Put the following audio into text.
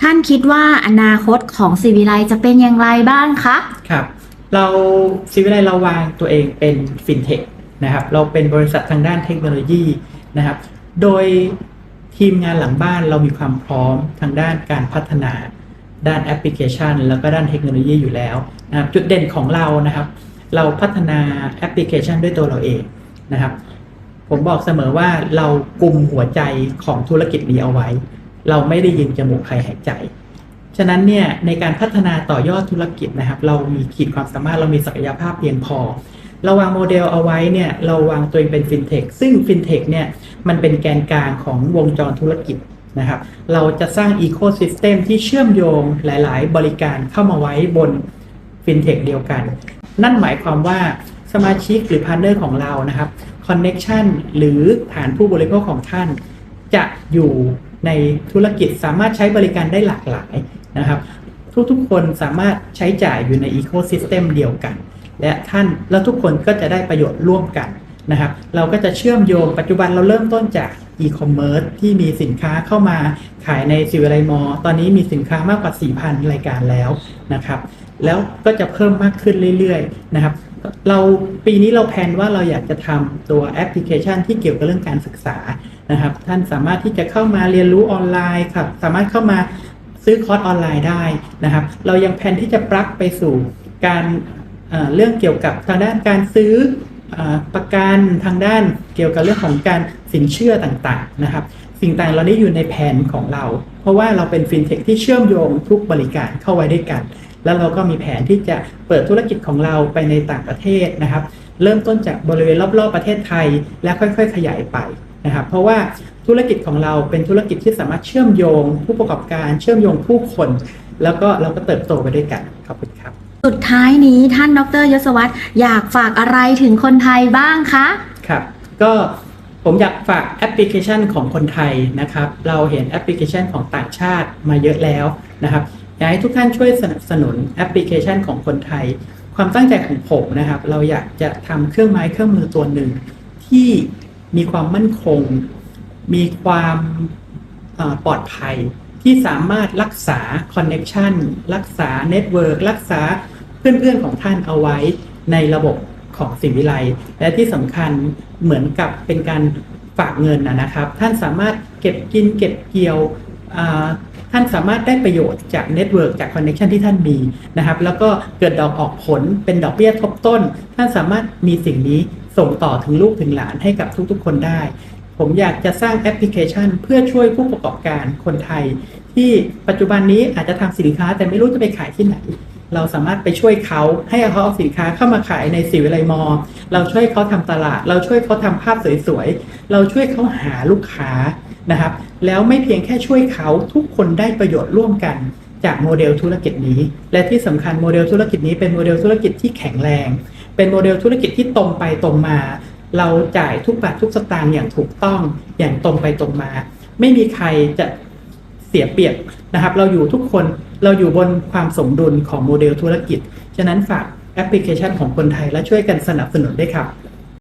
ท่านคิดว่าอนาคตของศิวิไลจะเป็นอย่างไรบ้างคะ ครับ เราซีวิไลเราวางตัวเองเป็นฟินเทคนะครับ เราเป็นบริษัททางด้านเทคโนโลยีนะครับ โดยทีมงานหลังบ้านเรามีความพร้อมทางด้านการพัฒนาด้านแอปพลิเคชัน แล้วก็ด้านเทคโนโลยีอยู่แล้วนะครับจุดเด่นของเรานะครับ เราพัฒนาแอปพลิเคชันด้วยตัวเราเองนะครับ ผมบอกเสมอว่าเรากลุ่มหัวใจของธุรกิจนี้เอาไว้ เราไม่ได้ยินจมูกใครหายใจ ฉะนั้นเนี่ยในการพัฒนาต่อยอดธุรกิจนะครับ เรามีขีดความสามารถเรามีศักยภาพเพียงพอ เราวางโมเดลเอาไว้เนี่ยเราวางตัวเองเป็นฟินเทคซึ่งฟินเทคเนี่ยมันเป็นแกนกลางของวงจรธุรกิจนะครับ เราจะสร้างอีโค y ิสเต็มที่เชื่อมโยงหลาย ๆ บริการเข้ามาไว้บนฟินเทคเดียวกัน นั่นหมายความว่าสมาชิกหรือพาร์เนอร์ของเรานะครับคอนเน็ชันหรือฐานผู้บริโภคของท่าน จะอยู่ ในธุรกิจสามารถใช้บริการได้หลากหลายนะครับ ทุกๆคนสามารถใช้จ่ายอยู่ในอีโค y ิสเต็มเดียวกัน และท่านแล้วทุกคนก็จะได้ประโยชน์ร่วมกันนะครับเราก็จะเชื่อมโยงปัจจุบันเราเริ่มต้นจากอีคอมเมิร์ซที่มีสินค้าเข้ามาขายในสิวไลมอตอนนี้มีสินค้ามากกว่า 4,000 รายการแล้วนะครับ แล้วก็จะเพิ่มมากขึ้นเรื่อยๆนะครับ เราปีนี้เราแพลนว่าเราอยากจะทำตัวแอปพลิเคชันที่เกี่ยวกับเรื่องการศึกษา นะครับ ท่านสามารถที่จะเข้ามาเรียนรู้ออนไลน์ครับ สามารถเข้ามาซื้อคอร์สออนไลน์ได้นะครับ เรายังแพลนที่จะปรับไปสู่การเรื่องเกี่ยวกับทางด้านการซื้อเออประกันทางด้านเกี่ยวกับเรื่องของการสินเชื่อต่างๆนะครับ สิ่งต่างเหล่านี้อยู่ในแผนของเรา เพราะว่าเราเป็นฟินเทคที่เชื่อมโยงทุกบริการเข้าไว้ด้วยกัน แล้วเราก็มีแผนที่จะเปิดธุรกิจของเราไปในต่างประเทศนะครับ เริ่มต้นจากบริเวณรอบๆประเทศไทย และค่อยๆ ขยายไป นะครับเพราะว่าธุรกิจของเราเป็นธุรกิจที่สามารถเชื่อมโยง ผู้ประกอบการเชื่อมโยงผู้คน แล้วก็เราก็เติบโตไปด้วยกันขอบคุณครับ สุดท้ายนี้ท่านดรยศวัตรอยากฝากอะไรถึงคนไทยบ้างคะครับก็ผมอยากฝากแอปพลิเคชันของคนไทยนะครับ เราเห็นแอปพลิเคชันของต่างชาติมาเยอะแล้วนะครับอยากให้ทุกท่านช่วยสนับสนุนแอปพลิเคชันของคนไทย ความตั้งใจของผมนะครับ เราอยากจะทำเครื่องไม้เครื่องมือตัวหนึ่งที่ มีความมั่นคง มีความปลอดภัยที่สามารถรักษาคอนเน็ชันรักษาเน็ตเวิร์กรักษาเพื่อนๆของท่านเอาไว้ในระบบของสิวิไลและที่สำคัญเหมือนกับเป็นการฝากเงินนะนะครับ ท่านสามารถเก็บกินเก็บเกี่ยวท่านสามารถได้ประโยชน์จากเน็ตเวิร์กจากคอนเน็ชันที่ท่านมีนะครับ แล้วก็เกิดดอกออกผลเป็นดอกเบี้ยทบต้น ท่านสามารถมีสิ่งนี้ ส่งต่อถึงลูกถึงหลานให้กับทุกๆ คนได้ ผมอยากจะสร้างแอปพลิเคชัน เพื่อช่วยผู้ประกอบการคนไทย ที่ปัจจุบันนี้อาจจะทำสินค้าแต่ไม่รู้จะไปขายที่ไหน เราสามารถไปช่วยเขาให้เขาเอาสินค้าเข้ามาขายในสิวิไลมอ เราช่วยเขาทำตลาด เราช่วยเขาทำภาพสวยๆ เราช่วยเขาหาลูกค้านะครับแล้วไม่เพียงแค่ช่วยเขาทุกคนได้ประโยชน์ร่วมกันจากโมเดลธุรกิจนี้ และที่สำคัญโมเดลธุรกิจนี้เป็นโมเดลธุรกิจที่แข็งแรง เป็นโมเดลธุรกิจที่ตรงไปตรงมา เราจ่ายทุกบาททุกสตางค์อย่างถูกต้องอย่างตรงไปตรงมา ไม่มีใครจะเสียเปรียบนะครับ เราอยู่ทุกคนเราอยู่บนความสมดุลของโมเดลธุรกิจ ฉะนั้นฝากแอปพลิเคชันของคนไทยและช่วยกันสนับสนุนด้วยครับ